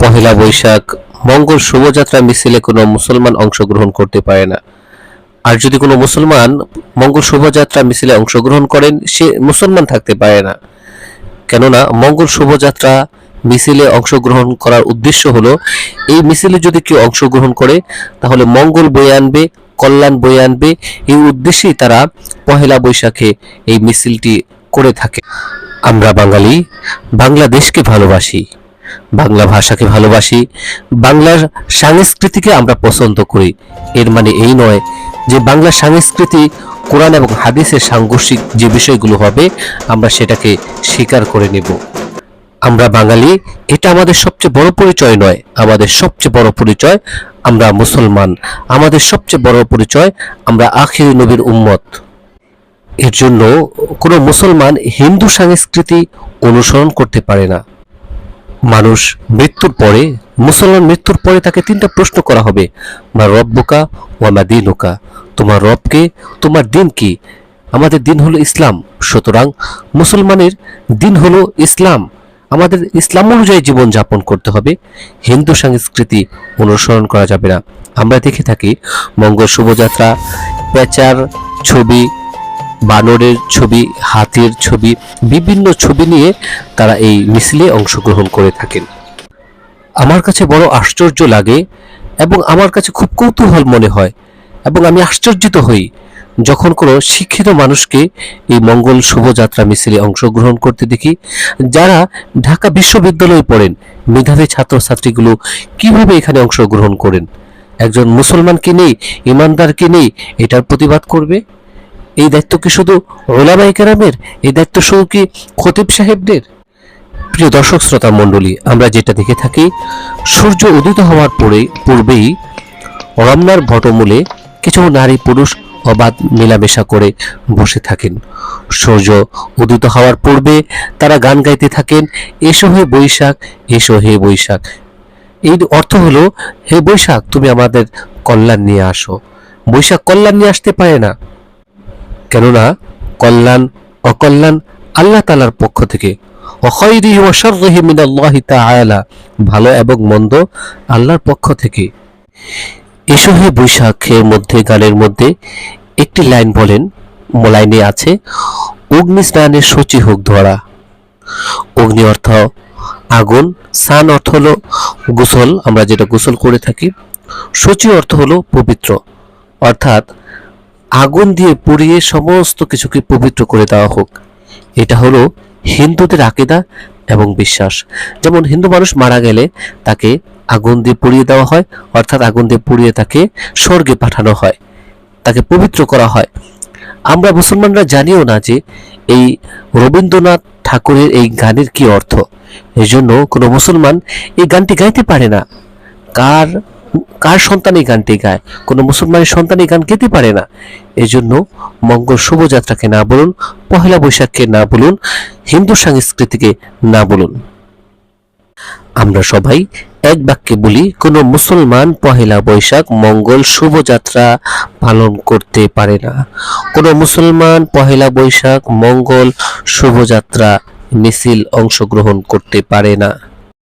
পহেলা বৈশাখ, মঙ্গল শোভাযাত্রা মিছিলে কোনো মুসলমান অংশগ্রহণ করতে পারে না। আর যদি কোনো মুসলমান মঙ্গল শোভাযাত্রা মিছিলে অংশগ্রহণ করেন, সে মুসলমান থাকতে পারে না। কেননা, মঙ্গল শোভাযাত্রা মিছিলে অংশগ্রহণ করার উদ্দেশ্য হলো, এই মিছিলে যদি কেউ অংশগ্রহণ করে, তাহলে মঙ্গল বয়ে আনবে, কল্যাণ বয়ে আনবে, এই উদ্দেশ্যেই তারা পহেলা বৈশাখে এই মিছিলটি করে থাকে। আমরা বাঙালি, বাংলাদেশকে ভালোবাসি। বাংলা ভাষাকে ভালোবাসি, বাংলার সংস্কৃতিকে আমরা পছন্দ করি। এর মানে এই নয় যে বাংলা সংস্কৃতি, কোরআন এবং হাদিসের সাংঘর্ষিক যে বিষয়গুলো হবে, আমরা সেটাকে স্বীকার করে নেব। আমরা বাঙালি, এটা আমাদের সবচেয়ে বড় পরিচয় নয়। আমাদের সবচেয়ে বড় পরিচয় আমরা মুসলমান। আমাদের সবচেয়ে বড় পরিচয় আমরা আখিরি নবীর উম্মত। এর জন্য কোনো মুসলমান হিন্দু সংস্কৃতি অনুসরণ করতে পারে না। মানুষ মৃত্যুর পরে, মুসলমান মৃত্যুর পরে তাকে তিনটা প্রশ্ন করা হবে। মা রব্বকা ও মা দিনুকা। তোমার রবকে, তোমার দিন কি? আমাদের দিন হলো ইসলাম। সুতরাং মুসলমানের দিন হলো ইসলাম। আমাদের ইসলাম অনুযায়ী জীবন যাপন করতে হবে। হিন্দু সংস্কৃতি অনুসরণ করা যাবে না। আমরা দেখে থাকি মঙ্গল শোভাযাত্রা, পেঁচার ছবি বানরের ছবি, হাতির ছবি, বিভিন্ন ছবি নিয়ে তারা এই মিছিলে অংশগ্রহণ করে থাকেন। আমার কাছে বড় আশ্চর্য লাগে এবং আমার কাছে খুব কৌতূহল মনে হয় এবং আমি আশ্চর্যিত হই যখন কোনো শিক্ষিত মানুষকে এই মঙ্গল শোভাযাত্রা মিছিলে অংশগ্রহণ করতে দেখি যারা ঢাকা বিশ্ববিদ্যালয়ে পড়েন। মেধাবী ছাত্রছাত্রীগুলো কীভাবে এখানে অংশগ্রহণ করেন? একজন মুসলমানকে নেই? ইমানদারকে নেই? এটার প্রতিবাদ করবে? এই দায়িত্ব কি শুধু ওলামাই কেরামের? এই দায়িত্ব শুধু কি খতিব সাহেবদের? প্রিয় দর্শক, শ্রোতা মণ্ডলী, আমরা যেটা দেখে থাকি, সূর্য উদিত হওয়ার পরে পূর্বেই রমনার ভটমূলে কিছু নারী পুরুষ অবাধ মেলামেশা করে বসে থাকেন। সূর্য উদিত হওয়ার পূর্বে তারা গান গাইতে থাকেন, এসো হে বৈশাখ, এসো হে বৈশাখ। এই অর্থ হলো, হে বৈশাখ, তুমি আমাদের কল্যাণ নিয়ে আসো। বৈশাখ কল্যাণ নিয়ে আসতে পারে না। কেননা কল্যাণ, অকল্যাণ আল্লাহ তালার পক্ষ থেকে। ভালো এবং মন্দ আল্লাহর পক্ষ থেকে। এসো হে বৈশাখের মধ্যে, গানের মধ্যে একটি লাইন বলেন লাইনে আছে, অগ্নি স্নানের সূচি হোক ধরা। অগ্নি অর্থ আগুন সান অর্থ হলো গোসল, আমরা যেটা গোসল করে থাকি। সূচি অর্থ হলো পবিত্র। অর্থাৎ আগুন দিয়ে পুড়িয়ে সমস্ত কিছুকে পবিত্র করে দেওয়া হোক। এটা হলো হিন্দুদের আকিদা এবং বিশ্বাস। যেমন হিন্দু মানুষ মারা গেলে তাকে আগুন দিয়ে পুড়িয়ে দেওয়া হয়, অর্থাৎ আগুন দিয়ে পুড়িয়ে তাকে স্বর্গে পাঠানো হয়, তাকে পবিত্র করা হয়। আমরা মুসলমানরা জানিও না যে এই রবীন্দ্রনাথ ঠাকুরের এই গানের কি অর্থ। এই জন্য কোনো মুসলমান এই গানটি গাইতে পারে না। কার কার সন্তান এই গানটি গায়? কোনো মুসলমানের সন্তান এই গান গেতে পারে না। এজন্য মঙ্গল শুভযাত্রাকে না বলুন, পহেলা বৈশাখকে না বলুন, হিন্দু সংস্কৃতিকে না বলুন। আমরা সবাই এক বাক্যে বলি, কোনো মুসলমান পহেলা বৈশাখ মঙ্গল শুভযাত্রা পালন করতে পারে না। কোনো মুসলমান পহেলা বৈশাখ মঙ্গল শুভযাত্রা মিছিল অংশগ্রহণ করতে পারে না।